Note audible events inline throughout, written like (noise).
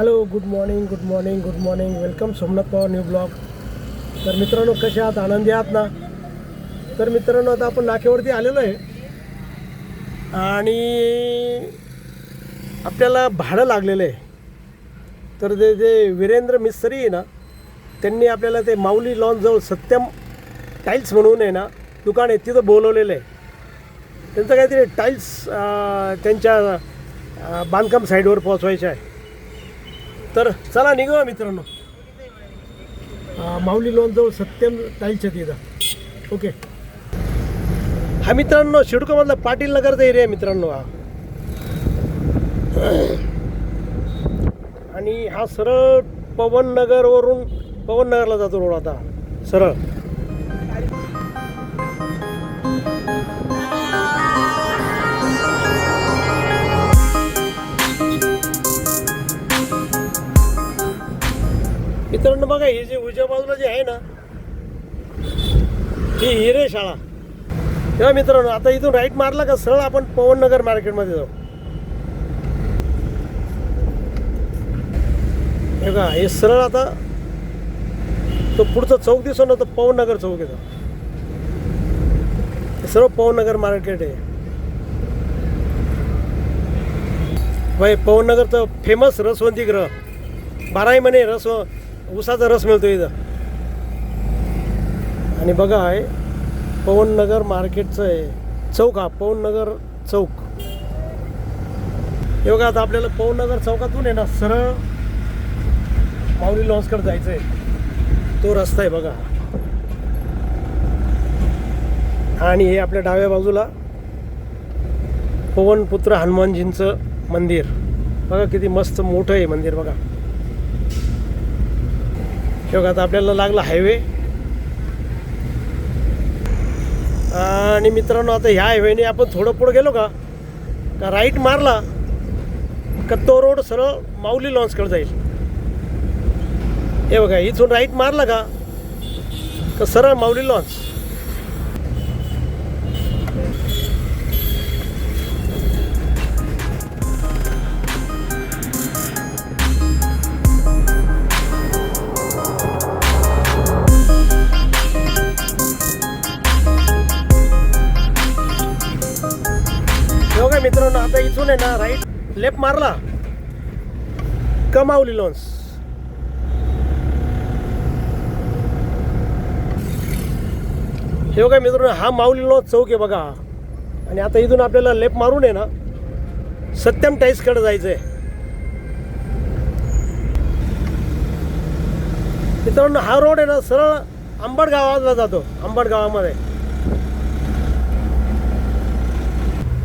Hello good morning good morning good morning welcome Somnath Pawar new blog तर मित्रांनो कसे आहात? आनंदी आहात ना? तर मित्रांनो आता आपण नाक्यावरती आलेलो आहे. आणि आपल्याला भाडं लागलेलं आहे. तर ते जे वीरेंद्र मिस्त्री आहे ना त्यांनी आपल्याला ते माऊली लॉनजवळ सत्यम टाईल्स म्हणून आहे ना दुकान आहे तिथं बोलवलेलं आहे. त्यांचं काहीतरी टाईल्स त्यांच्या बांधकाम साईडवर पोचवायचं आहे. तर चला निघूया मित्रांनो. माऊली लोणजवळ सत्यम ताईच्या तिथं. ओके. हा मित्रांनो शिडकोमधला पाटील नगरचा एरिया मित्रांनो हा. आणि हा सरळ पवननगरवरून पवननगरला जातो रोड आता. सरळ. मित्रांनो बघा हे जे उजव्या बाजूला जे आहे ना ही हिरे शाळा. तेव्हा मित्रांनो आता इथून राईट मारला का सरळ आपण पवननगर मार्केटमध्ये जाऊ. हे का हे सरळ आता तो पुढचा चौक दिसतो ना तो पवननगर चौक येतो. हे सर्व पवननगर मार्केट आहे. भाई पवननगरचं फेमस रसवंती ग्रह. बाराही महिने रसव उसाचा रस मिळतो इथं. आणि बघा आहे पवननगर मार्केटचं आहे चौक हा पवननगर चौक. हे बघा आता आपल्याला पवननगर चौकातून आहे ना सरळ माऊली लॉन्सकडे जायचं आहे तो रस्ता आहे बघा. आणि हे आपल्या डाव्या बाजूला पवनपुत्र हनुमानजींचं मंदिर. बघा किती मस्त मोठं आहे मंदिर बघा. बघा आता आपल्याला लागला हायवे आणि मित्रांनो आता ह्या हायवेने आपण थोडं पुढं गेलो का? का राईट मारला का तो रोड सरळ माऊली लॉन्सकडे जाईल. हे बघा इथून राईट मारला का? का सरळ माऊली लॉन्स इथून आहे ना राईट लेफ्ट मारला. कमावली माऊली लॉन्स हे बघा मित्रांनो हा माऊली लॉन्स चौक आहे बघा. आणि आता इथून आपल्याला लेफ्ट मारून आहे ना सत्यम टाईसकडे जायचं आहे मित्रांनो हा रोड आहे ना सरळ अंबड गावाला जातो. अंबड गावामध्ये.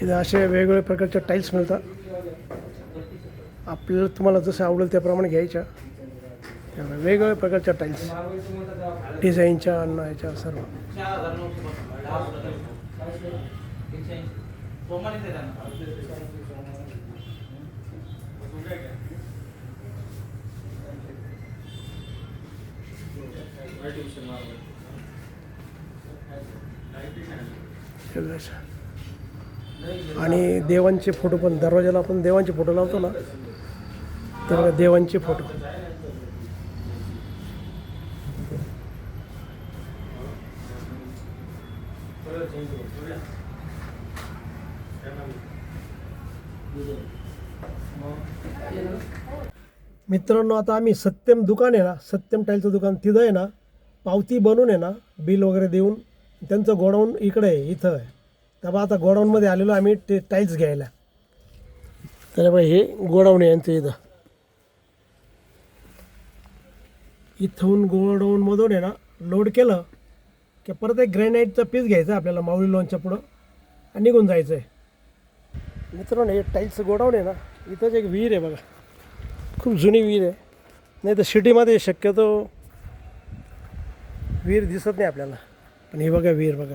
इथे असे वेगवेगळ्या प्रकारच्या टाईल्स मिळतात. आपल्याला तुम्हाला जसं आवडेल त्याप्रमाणे घ्यायच्या. त्यामुळे वेगवेगळ्या प्रकारच्या टाईल्स डिझाईनच्या अन्न याच्या सर्व आणि देवांचे फोटो पण दरवाजाला आपण देवांचे फोटो लावतो ना तर देवांचे फोटो. मित्रांनो आता आम्ही सत्यम दुकान आहे ना सत्यम टाईलचं दुकान तिथं आहे ना पावती बनवून आहे ना बिल वगैरे देऊन त्यांचं गोडाऊन इकडे आहे इथं आहे. तेव्हा आता गोडाऊनमध्ये आलेलो आम्ही ते टाईल्स घ्यायला. तर बघा हे गोडाऊन आहे यांचं इथं. इथून गोडाऊनमधून आहे ना लोड केलं की परत एक ग्रॅनाईटचा पीस घ्यायचा आपल्याला माऊली लॉनच्या पुढं आणि निघून जायचं आहे मित्रांनो हे टाईल्सचं गोडाऊन आहे ना इथंच एक विहीर आहे बघा. खूप जुनी विहीर आहे. नाही तर सिटीमध्ये शक्यतो विहीर दिसत नाही आपल्याला. पण हे बघा विहीर बघा.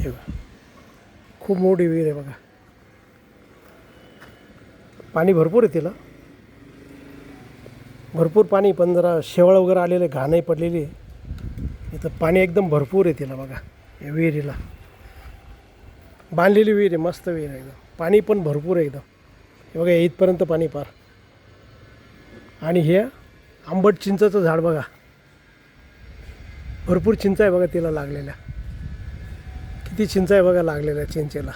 हे बघा. खूप मोठी विहीर आहे बघा. पाणी भरपूर आहे तिला. भरपूर पाणी पण जरा शेवाळ वगैरे आलेलं आहे घाणही पडलेली आहे. इथं पाणी एकदम भरपूर आहे तिला बघा या विहिरीला. बांधलेली विहीर आहे मस्त विहीर आहे एकदम. पाणी पण भरपूर आहे एकदम. हे बघा इथपर्यंत पाणी पार. आणि हे आंबट चिंचाचं झाड बघा. भरपूर चिंच आहे बघा तिला लागलेल्या. किती चिंच आहे बघा लागलेल्या चिंचेला.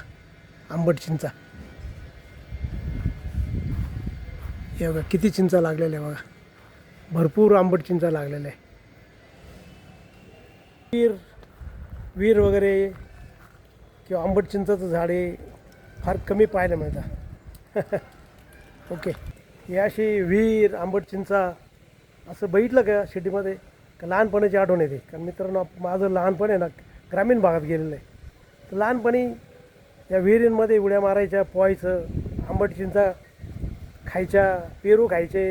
आंबट चिंचा. हे बघा किती चिंचा लागलेल्या आहे बघा. भरपूर आंबट चिंचा लागलेल्या आहे. वीर वीर वगैरे किंवा आंबट चिंचाचं झाडे फार कमी पाहायला मिळतात (laughs) ओके. ही अशी विहीर आंबट चिंचा असं बघितलं का सिटीमध्ये? का लहानपणाची आठवण येते. कारण मित्रांनो माझं लहानपण आहे ना ग्रामीण भागात गेलेलं आहे. तर लहानपणी या विहिरींमध्ये उड्या मारायच्या पोहायचं आंबट चिंचा खायच्या पेरू खायचे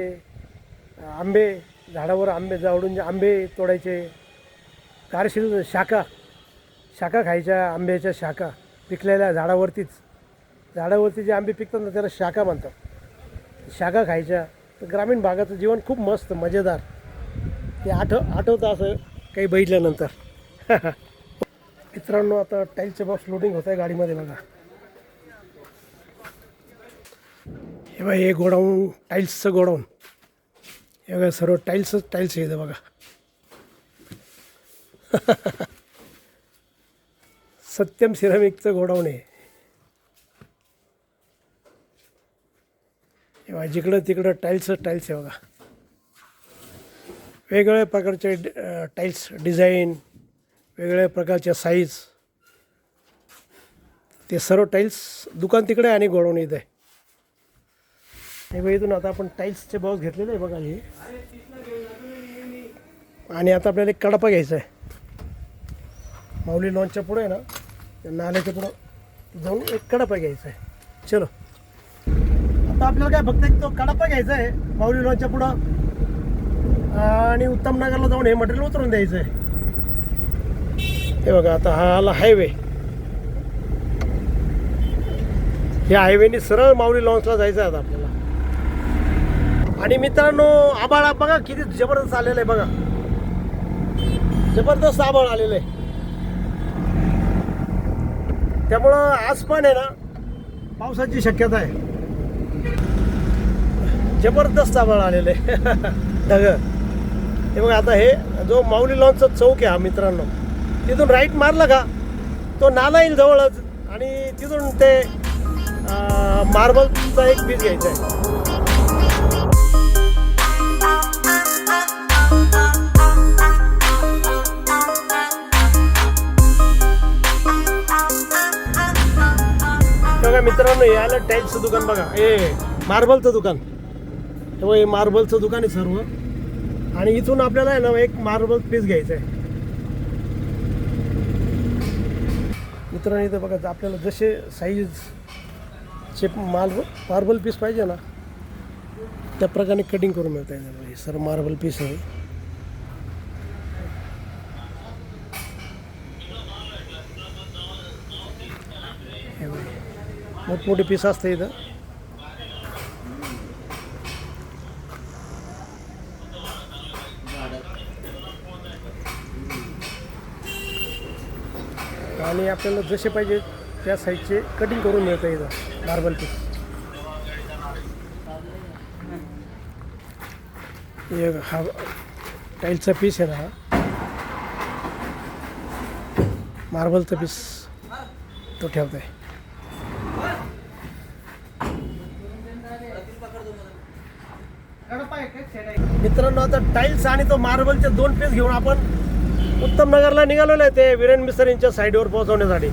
आंबे झाडावर आंबे जावडून जे आंबे तोडायचे कारशील शाखा शाखा खायच्या आंब्याच्या शाखा पिकलेल्या झाडावरतीच. झाडावरती जे आंबे पिकतात ना त्याला शाखा म्हणतात. शाखा खायच्या तर ग्रामीण भागाचं जीवन खूप मस्त मजेदार. ते आठव आठवतं असं काही बघितल्यानंतर. (laughs) मित्रांनो आता टाईलचे बॉक्स लोडिंग होत आहे गाडीमध्ये बघा. हे बघा हे गोडाऊन टाईल्सचं गोडाऊन. हे बघा सर्व टाईल्सच टाईल्स येतं बघा. (laughs) सत्यम सिरामिकचं गोडाऊन आहे. किंवा जिकडं तिकडं टाईल्स टाईल्स आहे बघा. वेगवेगळ्या प्रकारचे टाईल्स डिझाईन वेगवेगळ्या प्रकारच्या साईज ते सर्व टाईल्स दुकान तिकडे आणि गोडाऊन येत आहे हे इथून आता आपण टाईल्सचे बॉक्स घेतलेले आहे बघा हे. आणि आता आपल्याला एक कडपा घ्यायचा आहे. माऊली लॉनच्या पुढे आहे ना त्या नाल्याच्या पुढं जाऊन एक कडपा घ्यायचा आहे. चलो. आता आपल्याला काय फक्त एक तो कडापा घ्यायचा आहे माऊली लॉजच्या पुढं. आणि उत्तम नगरला जाऊन हे मटेरियल उतरून द्यायचं आहे हे बघा आता हा आला हायवे या हायवेने सरळ माऊली लॉन्सला जायचं आहे आता आपल्याला. आणि मित्रांनो आबाळ बघा किती जबरदस्त आलेलं आहे बघा. जबरदस्त आबाळ आलेलं आहे त्यामुळं आज पण आहे ना पावसाची शक्यता आहे. जबरदस्त आम्हाला आलेलं आहे. (laughs) ढग. हे बघा आता हे जो माऊली लॉनचा चौक आहे हा मित्रांनो तिथून राईट मारलं का तो नाला येईल जवळच आणि तिथून ते मार्बलचा एक बीज घ्यायचा आहे. बघा मित्रांनो याला टाईल्सचं दुकान बघा. ए मार्बलचं दुकान. त्यामुळे हे मार्बलचं दुकान आहे सर्व. आणि इथून आपल्याला आहे ना एक मार्बल पीस घ्यायचं आहे. मित्रांनो इथं बघा आपल्याला जसे साईजचे मार्बल मार्बल पीस पाहिजे ना त्या प्रकारे कटिंग करून मिळतं आहे. हे सर्व मार्बल पीस आहे. मोठमोठे पीस असते इथं. आणि आपल्याला जसे पाहिजे त्या साईजचे कटिंग करून मिळतं येतं मार्बल पीस एक हा टाईलचा पीस आहे ना हा. मार्बलचा पीस तो ठेवतो आहे मित्रांनो आता टाईल्स आणि तो मार्बलचे दोन पीस घेऊन आपण उत्तम नगरला निघालेलं आहे ते वीरेन मिसरींच्या साईडवर पोहोचवण्यासाठी.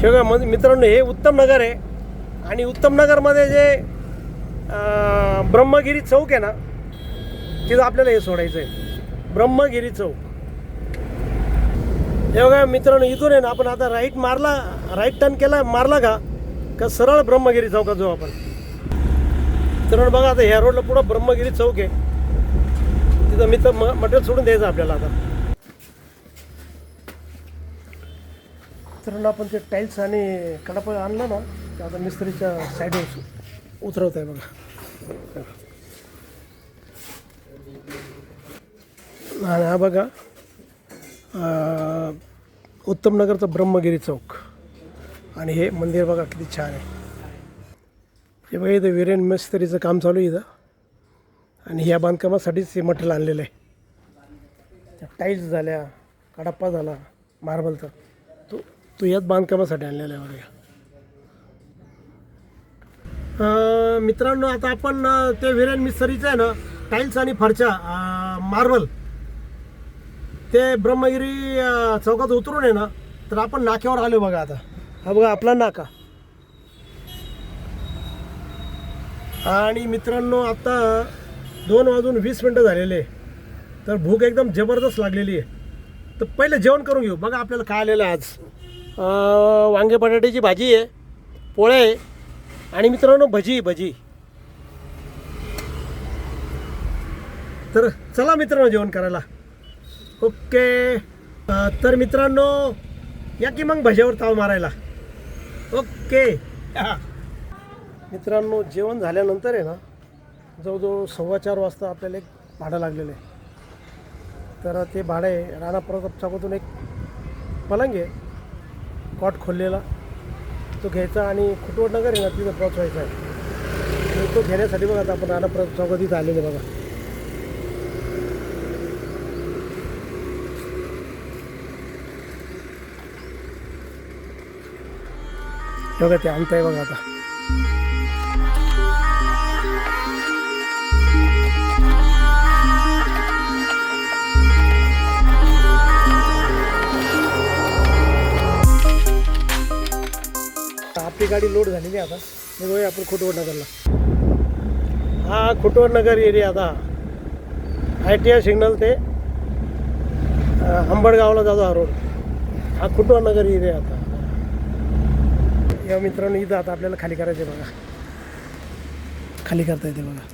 शिवाय म्हणजे मित्रांनो हे उत्तम नगर आहे. आणि उत्तम नगरमध्ये जे ब्रह्मगिरी चौक आहे ना तिथं आपल्याला हे सोडायचं आहे ब्रह्मगिरी चौक. हे बघा मित्रांनो इथून आहे ना आपण आता राईट मारला राईट टर्न केला मारला का का सरळ ब्रह्मगिरी चौकात जाऊ आपण. मित्रांनो बघा आता ह्या रोडला पुढं ब्रह्मगिरी चौक आहे. तिथं म मटेरियल सोडून द्यायचं आपल्याला आता. मित्रांनो आपण ते टाईल्स आणि कडप आणलं ना ते आता मिस्त्रीच्या साईडवर उतरवत आहे बघा. आणि हा बघा उत्तमनगरचा ब्रह्मगिरी चौक. आणि हे मंदिर बघा किती छान आहे. हे बघा इथं विरेन मिस्त्रीचं काम चालू आहे इथं. आणि ह्या बांधकामासाठीच हे मटेरियल आणलेलं आहे. त्या टाईल्स झाल्या कडप्पा झाला मार्बलचा. तो तो याच बांधकामासाठी आणलेला आहे बघा. मित्रांनो आता आपण ते विरेन मिस्त्रीचं आहे ना टाईल्स आणि फरच्या मार्बल. ते ब्रह्मगिरी चौकात उतरून आहे ना तर आपण नाक्यावर आलो बघा आता. हा बघा आपला नाका. आणि मित्रांनो आता दोन वाजून वीस मिनटं झालेले. तर भूक एकदम जबरदस्त लागलेली आहे. तर पहिलं जेवण करून घेऊ. बघा आपल्याला काय आलेलं आहे आज. वांगे बटाट्याची भाजी आहे पोळे आहे आणि मित्रांनो भजी भजी. तर चला मित्रांनो जेवण करायला. ओके. तर मित्रांनो या की मग भज्यावर ताव मारायला. ओके. मित्रांनो जेवण झाल्यानंतर आहे ना जवळजवळ सव्वा चार वाजता आपल्याला एक भाडं लागलेलं आहे. तर ते भाडं आहे. राणा प्रताप चौकातून एक पलंग आहे. कॉट खोललेला. तो घ्यायचा आणि खुटवट नगर आहे ना तिथं पोचवायचा आहे. तो घेण्यासाठी बघा आता आपण राणा प्रताप चौकात इथं आलेले बघा. बघा ते आणताय बघा आता. आपली गाडी लोड झालेली आहे आता. बघूया आपण खोटवड नगरला हा खोटवड नगर एरिया आता. आय टी आय सिग्नल ते अंबडगावला जातो हा रोड हा खुटवड नगर एरिया आता. या मित्रांनो इथं आता आपल्याला खाली करायचं आहे बघा. खाली करता येते बघा.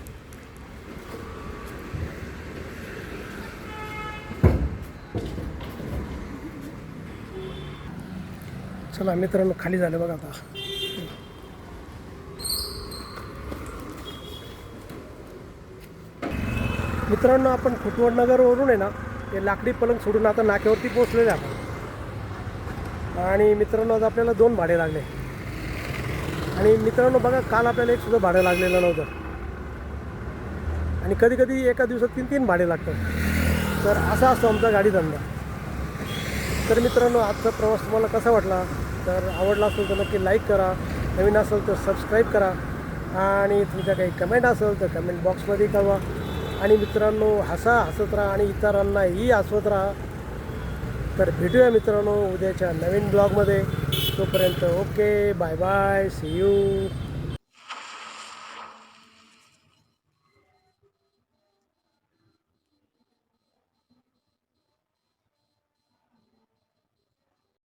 चला मित्रांनो खाली झालं बघा आता. मित्रांनो आपण खुटवड नगरवरून आहे ना हे लाकडी पलंग सोडून आता नाक्यावरती पोचलेले आपण. आणि मित्रांनो आज आपल्याला दोन भाडे लागले. आणि मित्रांनो बघा काल आपल्याला एक सुद्धा भाडं लागलेलं नव्हतं. आणि कधी कधी एका दिवसात तीन तीन भाडे लागतात. तर असा असतो आमचा गाडी धंदा तर मित्रांनो आजचा प्रवास तुम्हाला कसा वाटला? तर आवडला असेल तर नक्की लाईक करा. नवीन असेल तर सबस्क्राईब करा. आणि तुमच्या काही कमेंट असेल तर कमेंट बॉक्समध्ये कळवा. आणि मित्रांनो हसा हसत राहा आणि इतरांनाही हसवत राहा. तर भेटूया मित्रांनो उद्याच्या नवीन ब्लॉगमध्ये तोपर्यंत okay bye bye see you